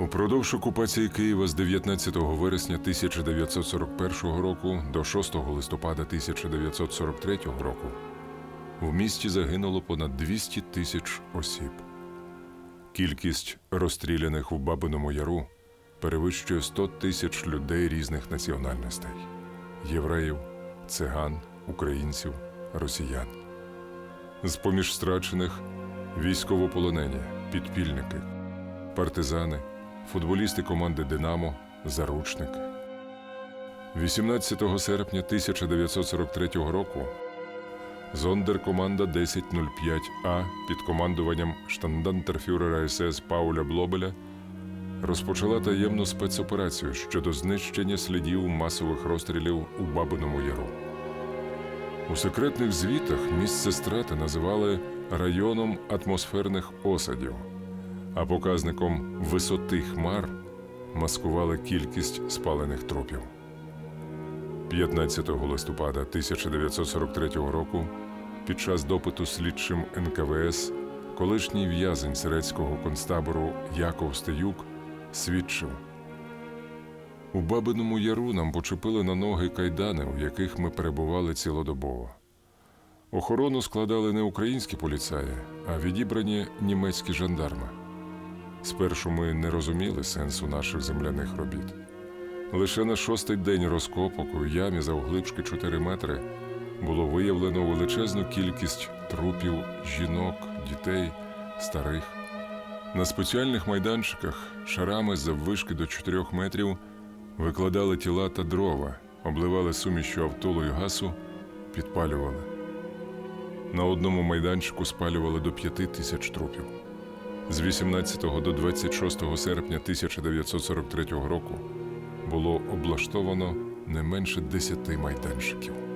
Упродовж окупації Києва з 19 вересня 1941 року до 6 листопада 1943 року в місті загинуло понад 200 тисяч осіб. Кількість розстріляних у Бабиному Яру перевищує 100 тисяч людей різних національностей: євреїв, циган, українців, росіян. З поміж страчених військовополонені, підпільники, партизани, футболісти команди Динамо, заручники. 18 серпня 1943 року зондеркоманда 1005А під командуванням штандантерфюрера СС Пауля Блобеля розпочала таємну спецоперацію щодо знищення слідів масових розстрілів у Бабиному Яру. У секретних звітах місце страти називали районом атмосферних осадів, а показником висоти хмар маскували кількість спалених трупів. 15 листопада 1943 року під час допиту слідчим НКВС колишній в'язень сирецького концтабору Яков Стеюк свідчив. У Бабиному Яру нам почепили на ноги кайдани, у яких ми перебували цілодобово. Охорону складали не українські поліцаї, а відібрані німецькі жандарми. Спершу ми не розуміли сенсу наших земляних робіт. Лише на шостий день розкопок у ямі завглибшки 4 метри було виявлено величезну кількість трупів жінок, дітей, старих. На спеціальних майданчиках шарами заввишки до 4 метрів викладали тіла та дрова, обливали сумішю автолу і гасу, підпалювали. На одному майданчику спалювали до 5 тисяч трупів. З 18 до 26 серпня 1943 року було облаштовано не менше 10 майданчиків.